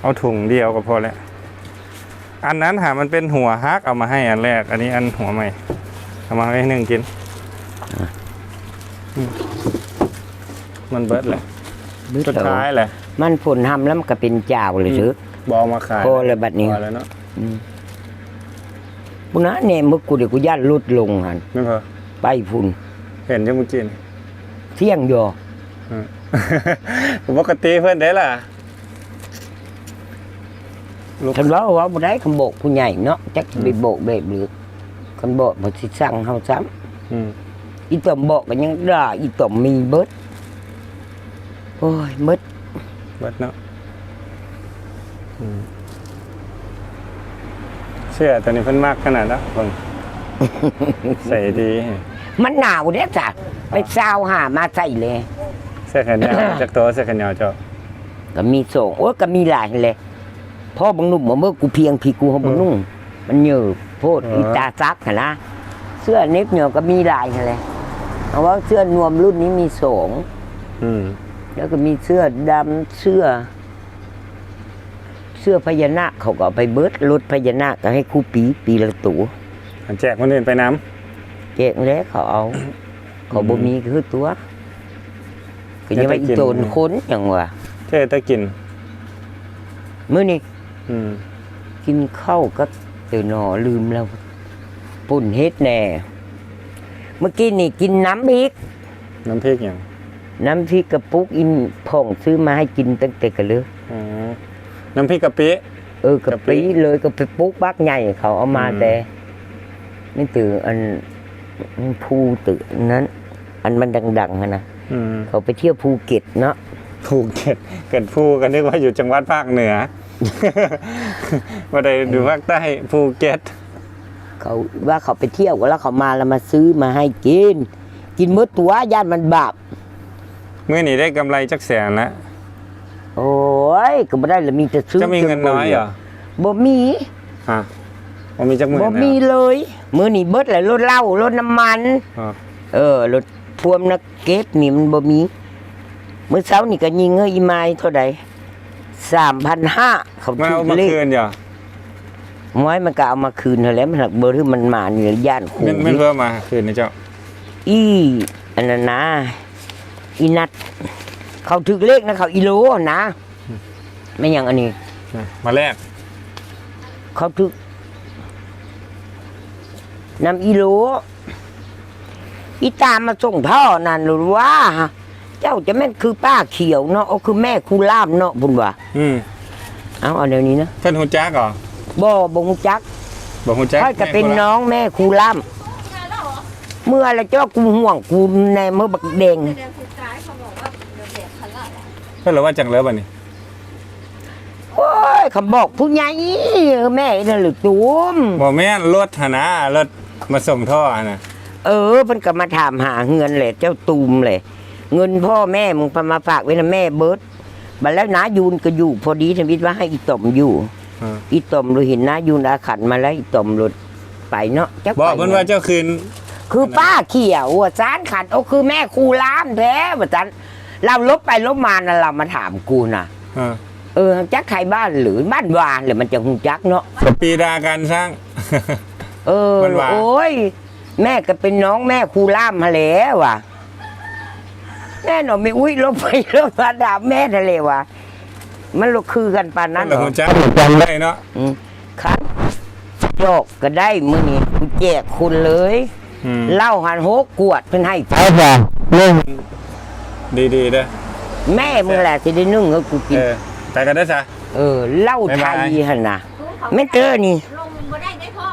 เอาถุงเดียวก็พอแล้ว อันนั้นหามันเป็นหัวฮักเอามาให้อันแรก อันนี้อันหัวใหม่ เอามาให้หนึ่งกินอืมมันเบิดเลยสุดท้ายแหละ มันผลทำแล้วมันก็เป็นเจ้าเลยซื้อบอมาขายพอแล้วบัดนี้พอแล้วเนาะปุนะเนี่ยเมื่อกูเดี๋ยวกูย่านลดลงหันไม่พอไปพุ่น เห็นยังเมื่อกี้นี่เที่ยงโยอืม ปกติเพื่อนได้ล่ะลูกฉันว่าว่าบ่ได้คำโบกผู้ใหญ่เนาะจักไปโบกแบบหรือคำโบกบ่สิสั่งเฮาซ้ำอืมอีต่อมบอกก็ยังด่าอีต่อมมีเบิดโอ้ยเบิดเบิดเนาะอืมเสื้อตัวนี้เพิ่นมากขนาดนั้นเพิ่งใส่ดี มันหนาวเด้อจ้ะไปซาวหามาใส่เลยเสื้อแขนยาว จากตัวเสื้อแขนยาวเจ้าก็มีส่งโอ้ยก็มีหลายเลยพ่อบังนุ่มบ่เมื่อกูเพียงพี่กูเฮาบ่นุ่งมันเหยอะโพดอีตาซักหั่นนะเสื้อเน็บเหนียวก็มีหลายหั่นเลยเอาว่าเสื้อนวมรุ่นนี้มีสองอืมแล้วก็มีเสื้อดำเสื้อ เสื้อพญานาคเขาก็เอาไปเบิดรถพญานาคก็ให้ครูปีปีละตัวอันแจกคนอื่นไปน้แจกแล้วเขาเอา เขาบ่มีคือตัว ก็ยังว่าอีโจรค้นอย่างว่าำเท่ตะกินมื้อนี้อืมกินข้าวก็ตื่นหนอลืมแล้วปุ่นเฮ็ดแน่ เมื่อกี้นี่กินน้ำพริก น้ำพริกอย่างน้ำพริกกระปุกอินพ่องซื้อมาให้กินตั้งแต่กะเลยอ๋อน้ำพริกกะปิเออกะกะปิปิเลยกะปิปุกบักใหญ่เขาเอามาอืมแต่นี่ตื่นอันภูตื่นนั้น อันมันดังๆอะนะอืม เขาไปเที่ยวภูเก็ตเนาะภูเก็ตเกิดภูกันนึกว่าอยู่จังหวัดภาคเหนือว่าได้ดูภาคใต้ภูเก็ตเขาว่าเขาไปเที่ยวแล้วเขามาแล้วมาซื้อมาให้กิน กินมื้อตัวย่านมันบาปเมื่อนี้ได้กำไรจักแสนแล้วโอ้ยก็ไม่ได้ละมีแต่ซื้อจะมีเงินน้อยเหรอบ่มีฮะว่ามีจักหมื่นบ่แล้วมีเลย มื้อนี้เบิดแหละรถเหล้ารถน้ำมันอ๋อเออรถท่ วมนะเก็บนี่มันบ่มีเมื้อเช้านี่ก็ยิงเฮ้ยอีไม้เท่าใด3,500เขามาถืเอามาเลขคืนเหรอม้อยมันก็เอามาคืนเท่าแล้วมันหักเบอร์ที่มันมานี่ย่านขู่ไม่ไม่เพิ่มมาคืนนะเจ้า อีอันนั้นนะอีนัด เขาถึกเลขนะเขาอีโลนะ ไม่อย่างอันนี้ มาแลกเขาถึกนำอีโล อีตามมาส่งพ่อนั่นหรือว่า เจ้าจะแม่นคือป้าเขียวเนาะเอาคือแม่คูล่ามเนาะบุญว่าอืมเอาเอาเดี๋ยวนี้นะท่านฮูจักเหรอบ่บงจักบอกฮูจักค่อยก็เป็นแม่คละน้องแม่คูล่ามเมื่อไรเจ้ากูห่วงกูในเมื่อบักเดงเดือนสุดท้ายเขาบอกว่าเดี๋ยวเด็กเขาละเพิ่นเหรอว่าจังเลิฟอันนี้โอ้ยคำบอกผู้ใหญ่แม่นั่นหรือตูมบ่แม่นรถหนนะรถมาส่งท่ออะนะ เออมันก็มาถามหาเงินแหละเจ้าตูมเลยเงินพ่อแม่มึงพามาฝากไว้นะแม่เบิร์ดบัดแล้วนายูนก็อยู่ พอดีทวิตว่าให้อีต่อมอยู่อ่าอีต่อมเราเห็นนายูนอาขันมาแล้วอีต่อมรถไปเนาะจับอกไปเพิ่นว่าเจ้าคืน คือป้าเขียวอะจานขันโอ้คือแม่ครูล้ามแท้ว่าจันเราลบไปลบมานะเรามาถามกูน่ะอ่าเออจักใครบ้านหรือบ้านวานหรือมันจะหูจักเนาะสปีดาการสร้าง เออมันว่าโอ้ย แม่ก็เป็นน้องแม่ครูล่ามมาแล้วว่ะแน่นอนไม่อุ้ยลบไปลบมาด่าแม่ทะเลว่ะมันลกคือกันปานนั้นนั่นเหแหรละอฮูจักจำได้เนาะอืมครับโยกก็ได้มือนี้กูแจกคุณเลยอืมเหล้าหันโฮกกวดเป็นให้เอาบ่นึ่งดีๆเด้อแม่มึงแหละที่ได้นึ่งให้กูกิเอนอไปกันได้อซะเออเหล้าไทยบ๊ายบายหันนะไม่เจอนี่เ